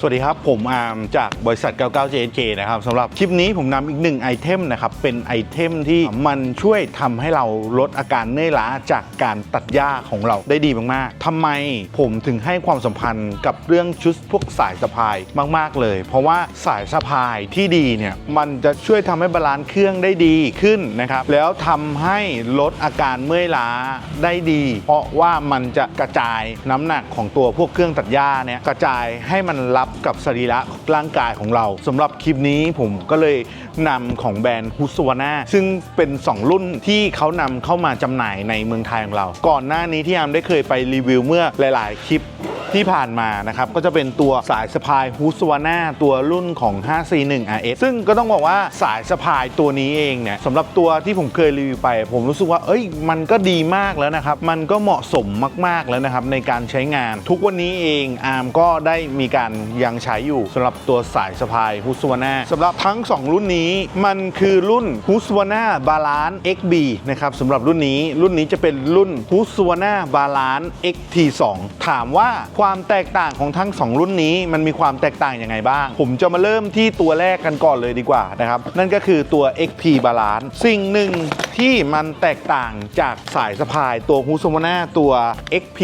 สวัสดีครับ ผมอาร์มจากบริษัท 99JNJ นะครับสำหรับคลิปนี้ผมนำอีกหนึ่งไอเทมนะครับ เป็นไอเทมที่มันช่วยทำให้เราลดอาการเนื่อยล้าจากการตัดหญ้าของเราได้ดีมากๆทำไมผมถึงให้ความสัมพันธ์กับเรื่องชุดพวกสายสะพายมากๆเลย เพราะว่าสายสะพายที่ดีเนี่ยมันจะช่วยทำให้บาลานซ์เครื่องได้ดีขึ้นนะครับ แล้วทำให้ลดอาการเมื่อยล้าได้ดี เพราะว่ามันจะกระจายน้ำหนักของตัวพวกเครื่องตัดหญ้าเนี่ยกระจายให้มันรับกับสรีระร่างกายของเราสำหรับคลิปนี้ผมก็เลยนำของแบรนด์ฮุสวาน่าซึ่งเป็น 2 รุ่นที่เขานำเข้ามาจำหน่ายในเมืองไทยของเรา ก่อนหน้านี้ที่อามได้เคยไปรีวิวเมื่อหลาย ๆ คลิป ที่ผ่านมานะครับ ก็จะเป็นตัวสายสะพายฮูสวาน่าตัวรุ่นของ 5C1 RS ซึ่งก็ต้องบอกว่าสายสะพายตัวนี้เองเนี่ยสำหรับตัวที่ผมเคยรีวิวไป ผมรู้สึกว่า เอ้ย มันก็ดีมากแล้วนะครับ มันก็เหมาะสมมาก ๆ แล้วนะครับ ในการใช้งานทุกวันนี้เองอาร์มก็ได้มีการยังใช้อยู่สำหรับตัวสายสะพายฮูสวาน่าสำหรับทั้ง 2 รุ่นนี้มันคือรุ่นฮูสวาน่าบาลานซ์ XB นะครับสำหรับรุ่นนี้รุ่นนี้จะเป็นรุ่นฮูสวาน่าบาลานซ์ XT2 ถามว่าความแตกต่างของทั้ง 2 รุ่นนี้มันมีความแตกต่างยังไงบ้าง ผมจะมาเริ่มที่ตัวแรกกันก่อนเลยดีกว่านะครับ นั่นก็คือตัว XP Balance สิ่งหนึ่งที่มันแตกต่างจากสายสะพายตัวฮูสวาน่าตัว XP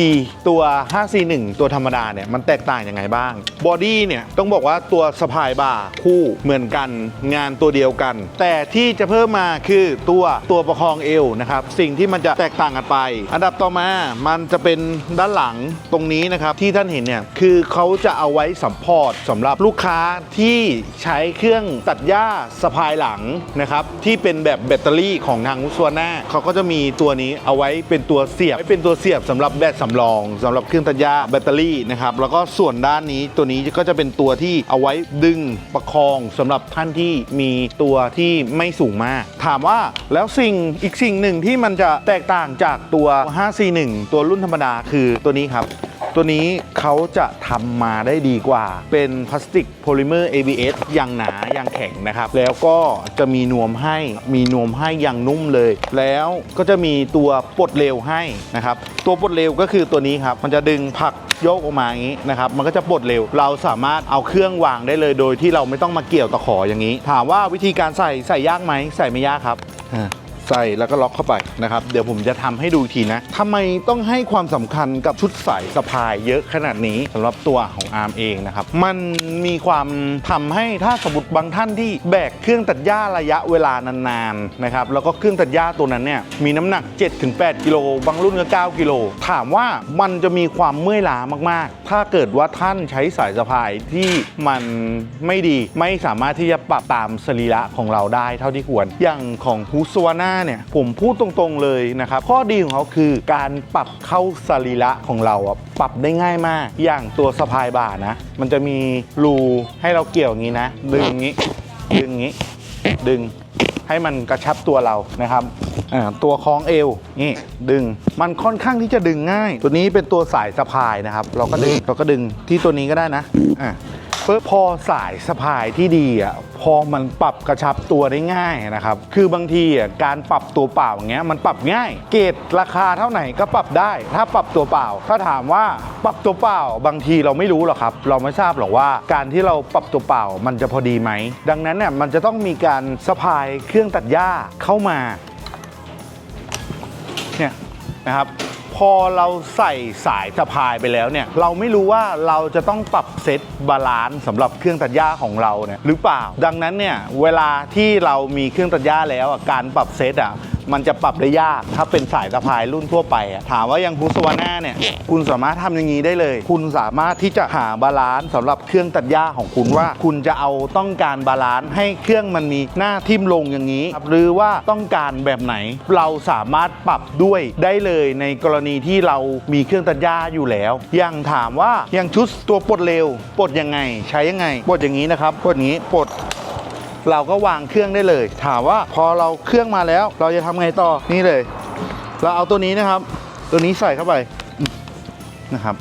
ตัว 5C1 ตัวธรรมดาเนี่ยมันแตกต่างยังไงบ้างบอดี้เนี่ยต้องบอกว่าตัวสะพายบ่าคู่เหมือนกันงานตัวเดียวกัน แต่ที่จะเพิ่มมาคือตัวตัวประคองเอวนะครับสิ่งที่มันจะแตกต่างกันไป อันดับต่อมามันจะเป็นด้านหลังตรงนี้นะครับที่ท่านเห็นเนี่ยคือเขาจะเอาไว้สัมพอร์ตสำหรับลูกค้าที่ใช้เครื่องตัดหญ้าสะพายหลังนะครับที่เป็นแบบแบตเตอรี่ของทางอุสวน่าเขาก็จะมีตัวนี้เอาไว้เป็นตัวเสียบไว้เป็นตัวเสียบสำหรับแบตสำรองสำหรับเครื่องตัดหญ้าแบตเตอรี่นะครับแล้วก็ส่วนด้านนี้ตัวนี้ก็จะเป็นตัวที่เอาไว้ดึงประคองสำหรับท่านที่มีตัวที่ไม่สูงมาก ถามว่าแล้วสิ่งอีกสิ่งหนึ่งที่มันจะแตกต่างจากตัว 5C1 ตัวรุ่นธรรมดาคือตัวนี้ครับ ตัวนี้เขาจะทำมาได้ดีกว่า เป็นพลาสติกโพลิเมอร์ ABS อย่างหนาอย่างแข็งนะครับ แล้วก็จะมีนวมให้มีนวมให้อย่างนุ่มเลย แล้วก็จะมีตัวปลดเร็วให้นะครับ ตัวปลดเร็วก็คือตัวนี้ครับ มันจะดึงผักโยกออกมาอย่างนี้นะครับ มันก็จะปลดเร็ว เราสามารถเอาเครื่องวางได้เลย โดยที่เราไม่ต้องมาเกี่ยวตะขออย่างนี้ ถามว่าวิธีการใส่ใส่ยากไหมใส่ไม่ยากครับ ใส่แล้วก็ล็อกเข้าไปนะครับ เดี๋ยวผมจะทำให้ดูอีกทีนะทำไมต้องให้ความสำคัญกับชุดใสายสะพายเยอะขนาดนี้สำหรับตัวของอาร์มเองนะครับ มันมีความทำให้ถ้าสมมติบางท่านที่แบกเครื่องตัดหญ้าระยะเวลานานๆนะครับแล้วก็เครื่องตัดหญ้าตัวนั้นเนี่ยมีน้ำหนัก 7-8 กิโลบางรุ่นก็ 9 กิโล ถามว่ามันจะมีความเมื่อยล้ามากๆ ถ้าเกิดว่าท่านใช้สายสะพายที่มันไม่ดีไม่สามารถที่จะปรับตามสรีระของเราได้เท่าที่ควรอย่างของฮูสวาน่าเนี่ยผมพูดตรงๆเลยนะครับ ข้อดีของเขาคือการปรับเข้าสรีระของเราอะปรับได้ง่ายมาก อย่างตัวสะพายบ่านะ มันจะมีรูให้เราเกี่ยวอย่างนี้นะ ดึงอย่างนี้ ดึงอย่างนี้ ดึงให้มันกระชับตัวเรานะครับตัวคล้องเอวนี่ดึงมันค่อนข้างที่จะดึงง่าย ตัวนี้เป็นตัวสายสะพายนะครับ เราก็ดึงเราก็ดึงที่ตัวนี้ก็ได้นะอ่า ปึ๊บพอสายสะพายที่ดีอะพอมันปรับกระชับตัวได้ง่ายนะครับ คือบางทีอะการปรับตัวเปล่าอย่างเงี้ยมันปรับง่าย เกรดราคาเท่าไหร่ก็ปรับได้ ถ้าปรับตัวเปล่า ถ้าถามว่าปรับตัวเปล่า บางทีเราไม่รู้หรอกครับ เราไม่ทราบหรอกว่า การที่เราปรับตัวเปล่ามันจะพอดีไหม ดังนั้นเนี่ยมันจะต้องมีการสะพายเครื่องตัดหญ้าเข้ามาเนี่ยนะครับ พอเราใส่สายสะพายไปแล้วเนี่ย เราไม่รู้ว่าเราจะต้องปรับเซตบาลานซ์สำหรับเครื่องตัดหญ้าของเราเนี่ยหรือเปล่า ดังนั้นเนี่ยเวลาที่เรามีเครื่องตัดหญ้าแล้วอะการปรับเซตอะ มันจะปรับได้ยาก ถ้าเป็นสายสะพายรุ่นทั่วไปอะถามว่ายังฮูสวาน่าเนี่ย คุณสามารถทำอย่างนี้ได้เลย คุณสามารถที่จะหาบาลานซ์สำหรับเครื่องตัดหญ้าของคุณว่า คุณจะเอาต้องการบาลานซ์ให้เครื่องมันมีหน้าทิ่มลงอย่างนี้หรือว่าต้องการแบบไหน เราสามารถปรับด้วยได้เลยในกรณีที่เรามีเครื่องตัดหญ้าอยู่แล้วอย่างถามว่าอย่างชุดตัวปลดเร็วปลดยังไง ใช้ยังไงปลดอย่างนี้นะครับปลดอย่างนี้ปลด เราก็วางเครื่องได้เลย ถามว่าพอเราเครื่องมาแล้ว เราจะทำไงต่อนี่เลย เราเอาตัวนี้นะครับ ตัวนี้ใส่เข้าไปนะครับ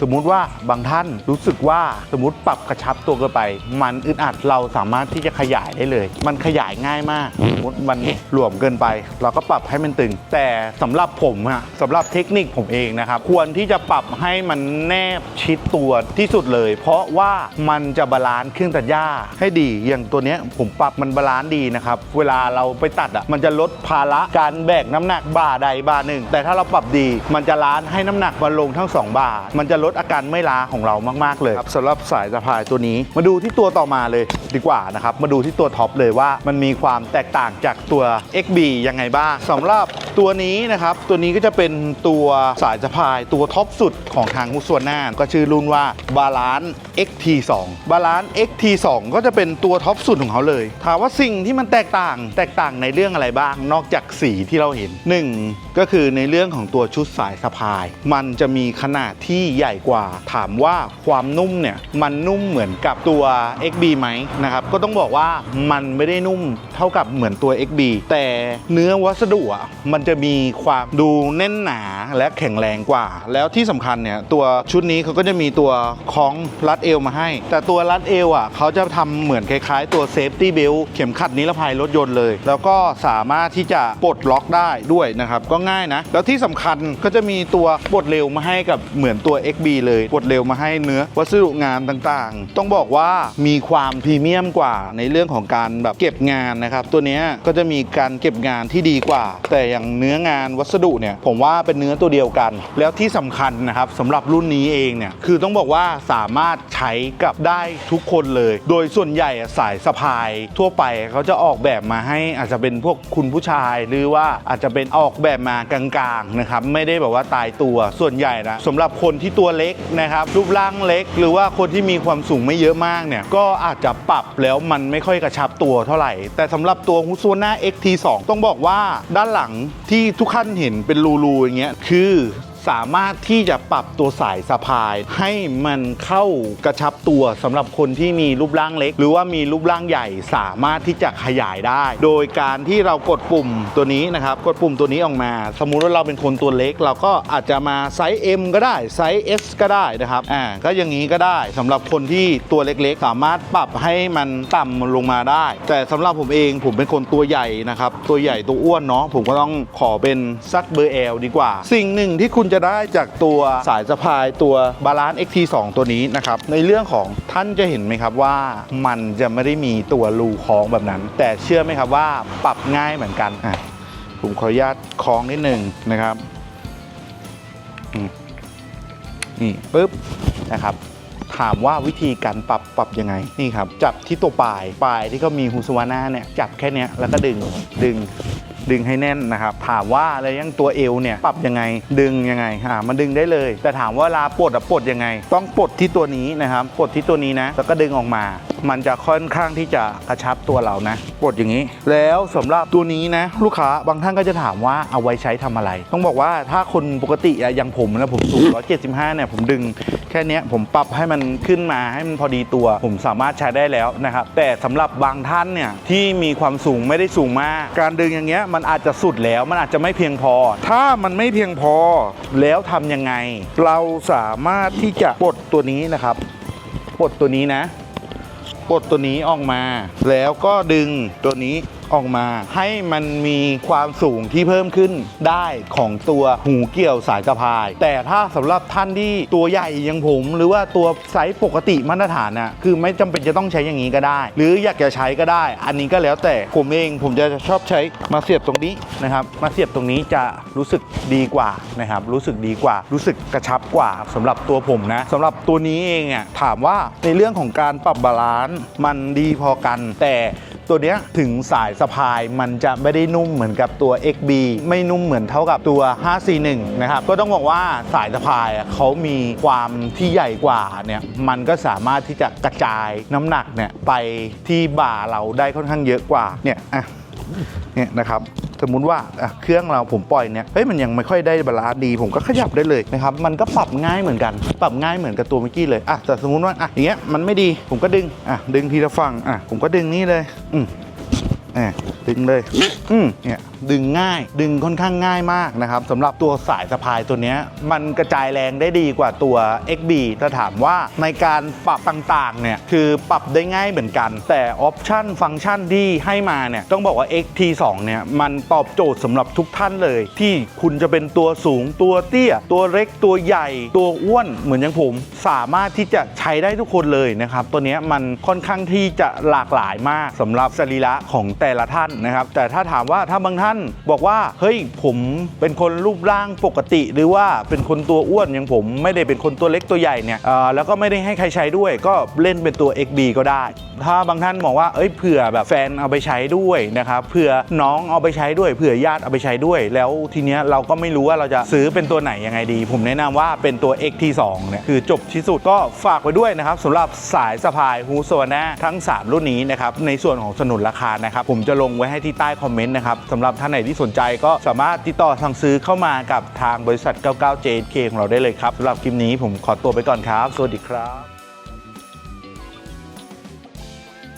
สมมุติว่าบางท่านรู้สึกว่าสมมติปรับกระชับตัวเกินไป มันอึดอัดเราสามารถที่จะขยายได้เลย มันขยายง่ายมากมมติมันหลวมเกินไป เราก็ปรับให้มันตึง แต่สำหรับผมอะสำหรับเทคนิคผมเองนะครับควรที่จะปรับให้มันแนบชิดตัวที่สุดเลย เพราะว่ามันจะบาลานซ์เครื่องตัดหญ้าให้ดี อย่างตัวนี้ผมปรับมันบาลานซ์ดีนะครับเวลาเราไปตัดอะมันจะลดภาระการแบกน้ำหนักบ่าใดบ่าหนึ่ง แต่ถ้าเราปรับดี มันจะล้านให้น้ำหนักมันลงทั้งสองบ่า มันจะลดอาการไม่ล้าของเรามาก ๆ เลยครับสำหรับสายสะพายตัวนี้ มาดูที่ตัวต่อมาเลยดีกว่านะครับ มาดูที่ตัวท็อปเลยว่ามันมีความแตกต่างางจากตัว XB ยังไงบ้างสำหรับตัวนี้นะครับ ตัวนี้ก็จะเป็นตัวสายสะพายตัวท็อปสุดของทางฮุสวน่าก็ชื่อรุ่นว่าบาลาน XT2 บาลาน XT2 ก็จะเป็นตัวท็อปสุดของเขาเลย ถามว่าสิ่งที่มันแตกต่าง แตกต่างในเรื่องอะไรบ้าง นอกจากสีที่เราเห็นหนึ่งก็คือในเรื่องของตัวชุดสายสะพาย มันจะมีขนาดที่ใหญ่กว่า ถามว่าความนุ่มเนี่ยมันนุ่มเหมือนกับตัว XB ไหมนะครับก็ต้องบอกว่ามันไม่ได้นุ่ม เท่ากับเหมือนตัว XB แต่เนื้อวัสดุอะมันจะมีความดูแน่นหนาและแข็งแรงกว่า แล้วที่สำคัญเนี่ยตัวชุดนี้เขาก็จะมีตัวคล้องรัดเอวมาให้ แต่ตัวรัดเอวอะเขาจะทำเหมือนคล้ายๆ ตัวเซฟตี้เบลเข็มขัดนิรภัยรถยนต์เลย แล้วก็สามารถที่จะปลดล็อกได้ด้วยนะครับ ก็ง่ายนะ แล้วที่สำคัญก็จะมีตัวปลดเร็วมาให้กับเหมือนตัว XB เลยปลดเร็วมาให้เนื้อวัสดุงานต่างๆ ต้องบอกว่ามีความพรีเมียมกว่าในเรื่องของการแบบเก็บงานนะครับ ตัวนี้ก็จะมีการเก็บงานที่ดีกว่า แต่อย่างเนื้องานวัสดุเนี่ยผมว่าเป็นเนื้อตัวเดียวกัน แล้วที่สำคัญนะครับสำหรับรุ่นนี้เองเนี่ยคือต้องบอกว่าสามารถใช้กับได้ทุกคนเลย โดยส่วนใหญ่สายสะพายทั่วไปเขาจะออกแบบมาให้อาจจะเป็นพวกคุณผู้ชาย หรือว่าอาจจะเป็นออกแบบมากลางๆนะครับไม่ได้แบบว่าตายตัวส่วนใหญ่นะสำหรับคนที่ตัวเล็กนะครับรูปร่างเล็ก หรือว่าคนที่มีความสูงไม่เยอะมากเนี่ยก็อาจจะปรับแล้วมันไม่ค่อยกระชับตัวเท่าไหร่แต่สำหรับตัวฮุสวน่า XT2 ต้องบอกว่าด้านหลังที่ทุกท่านเห็นเป็นรูๆอย่างเงี้ยคือ สามารถที่จะปรับตัวสายสะพาย ให้มันเข้ากระชับตัวสำหรับคนที่มีรูปร่างเล็ก หรือว่ามีรูปร่างใหญ่สามารถที่จะขยายได้ โดยการที่เรากดปุ่มตัวนี้นะครับ กดปุ่มตัวนี้ออกมา สมมุติว่าเราเป็นคนตัวเล็ก เราก็อาจจะมาไซส์ M ก็ได้ไซส์ S ก็ได้นะครับอ่าก็อย่างนี้ก็ได้สำหรับคนที่ตัวเล็กๆ สามารถปรับให้มันต่ำลงมาได้ แต่สำหรับผมเองผมเป็นคนตัวใหญ่นะครับตัวใหญ่ตัวอ้วนเนาะผมก็ต้องขอเป็นซักเบอร์ L ดีกว่า สิ่งหนึ่งที่คุณจะได้จากตัวสายสะพายตัวบาลานซ์ XT2 ตัวนี้นะครับในเรื่องของท่านจะเห็นไหมครับว่ามันจะไม่ได้มีตัวรูคล้องแบบนั้น แต่เชื่อไหมครับว่าปรับง่ายเหมือนกันอะผมขออนุญาตคล้องนิดหนึ่งนะครับนี่ปุ๊บนะครับถามว่าวิธีการปรับปรับยังไงนี่ครับ จับที่ตัวปลายปลายที่เขามีฮูสวาน่าเนี่ยจับแค่นี้แล้วก็ดึงดึง ดึงให้แน่นนะครับ ถามว่าอะไรยังตัวเอวเนี่ยปรับยังไง ดึงยังไงอ่ามันดึงได้เลย แต่ถามว่าลาปลดอะปลดยังไง ต้องปลดที่ตัวนี้นะครับปลดที่ตัวนี้นะแล้วก็ดึงออกมา มันจะค่อนข้างที่จะกระชับตัวเรานะปลดอย่างนี้ แล้วสำหรับตัวนี้นะ ลูกค้าบางท่านก็จะถามว่าเอาไว้ใช้ทำอะไร ต้องบอกว่าถ้าคนปกติอะย่างผมนะผมสูง175เนี่ยผมดึงแค่นี้ผมปรับให้มันขึ้นมาให้มันพอดีตัว ผมสามารถใช้ได้แล้วนะครับแต่สำหรับบางท่านเนี่ยที่มีความสูงไม่ได้สูงมาก การดึงอย่างเงี้ยมันอาจจะสุดแล้วมันอาจจะไม่เพียงพอ ถ้ามันไม่เพียงพอแล้วทำยังไง เราสามารถที่จะปลดตัวนี้นะครับปลดตัวนี้นะ ปลดตัวนี้ออกมา แล้วก็ดึงตัวนี้ ออกมา ให้มันมีความสูงที่เพิ่มขึ้นได้ของตัวหูเกี่ยวสายสะพาย แต่ถ้าสำหรับท่านที่ตัวใหญ่อย่างผม หรือว่าตัวไซส์ปกติมาตรฐานน่ะคือไม่จำเป็นจะต้องใช้อย่างนี้ก็ได้ หรืออยากจะใช้ก็ได้ อันนี้ก็แล้วแต่ผมเองผมจะชอบใช้มาเสียบตรงนี้นะครับ มาเสียบตรงนี้จะรู้สึกดีกว่านะครับ รู้สึกดีกว่า รู้สึกกระชับกว่าสำหรับตัวผมนะสำหรับตัวนี้เองอะถามว่าในเรื่องของการปรับบาลานซ์มันดีพอกัน แต่ ตัวเนี้ยถึงสายสะพายมันจะไม่ได้นุ่มเหมือนกับตัว XB ไม่นุ่มเหมือนเท่ากับตัว 541 นะครับ ก็ต้องบอกว่าสายสะพายเขามีความที่ใหญ่กว่าเนี่ยมันก็สามารถที่จะกระจายน้ำหนักเนี่ยไปที่บ่าเราได้ค่อนข้างเยอะกว่าเนี่ยอะ เนี่ยนะครับสมมุติว่าเครื่องเราผมปล่อยเนี่ยเฮ้ยมันยังไม่ค่อยได้บาลานซ์ดีผมก็ขยับได้เลยนะครับมันก็ปรับง่ายเหมือนกัน ปรับง่ายเหมือนกับตัวเมื่อกี้เลยอะแต่สมมุติว่าอะอย่างเงี้ยมันไม่ดีผมก็ดึงอะดึงทีละฝั่งอะผมก็ดึงนี่เลยอืมอะดึงเลย อืมเนี่ย ดึงง่าย ดึงค่อนข้างง่ายมากนะครับสำหรับตัวสายสะพายตัวนี้มันกระจายแรงได้ดีกว่าตัว XB ถ้าถามว่าในการปรับต่างๆเนี่ยคือปรับได้ง่ายเหมือนกัน แต่ออปชันฟังก์ชันที่ให้มาเนี่ยต้องบอกว่า XT2 เนี่ยมันตอบโจทย์สำหรับทุกท่านเลย ที่คุณจะเป็นตัวสูงตัวเตี้ย ตัวเล็กตัวใหญ่ ตัวอ้วนเหมือนอย่างผม สามารถที่จะใช้ได้ทุกคนเลยนะครับตัวนี้มันค่อนข้างที่จะหลากหลายมากสำหรับสรีระของแต่ละท่านนะครับแต่ถ้าถามว่าถ้าบางท่านบอกว่าเฮ้ยผมเป็นคนรูปร่างปกติ หรือว่าเป็นคนตัวอ้วนอย่างผมไม่ได้เป็นคนตัวเล็กตัวใหญ่เนี่ยแล้วก็ไม่ได้ให้ใครใช้ด้วย ก็เล่นเป็นตัว XB ก็ได้ ถ้าบางท่านบอกว่าเอ้ยเผื่อแบบแฟนเอาไปใช้ด้วยนะครับเผื่อน้องเอาไปใช้ด้วยเผื่อญาติเอาไปใช้ด้วย แล้วทีเนี้ยเราก็ไม่รู้ว่าเราจะซื้อเป็นตัวไหนยังไงดี ผมแนะนำว่าเป็นตัว XT2 เนี่ยคือจบที่สุดก็ฝากไว้ด้วยนะครับสำหรับสายสะพายฮูโซนาทั้ง 3 รุ่นนี้นะครับในส่วนของสนุนราคานะครับผมจะลงไว้ให้ที่ใต้คอมเมนต์นะครับสำหรับท่านไหนที่สนใจก็สามารถติดต่อสั่งซื้อเข้ามากับทางบริษัท 99 JK ของเราได้เลยครับสำหรับคลิปนี้ผมขอตัวไปก่อนครับ สวัสดีครับ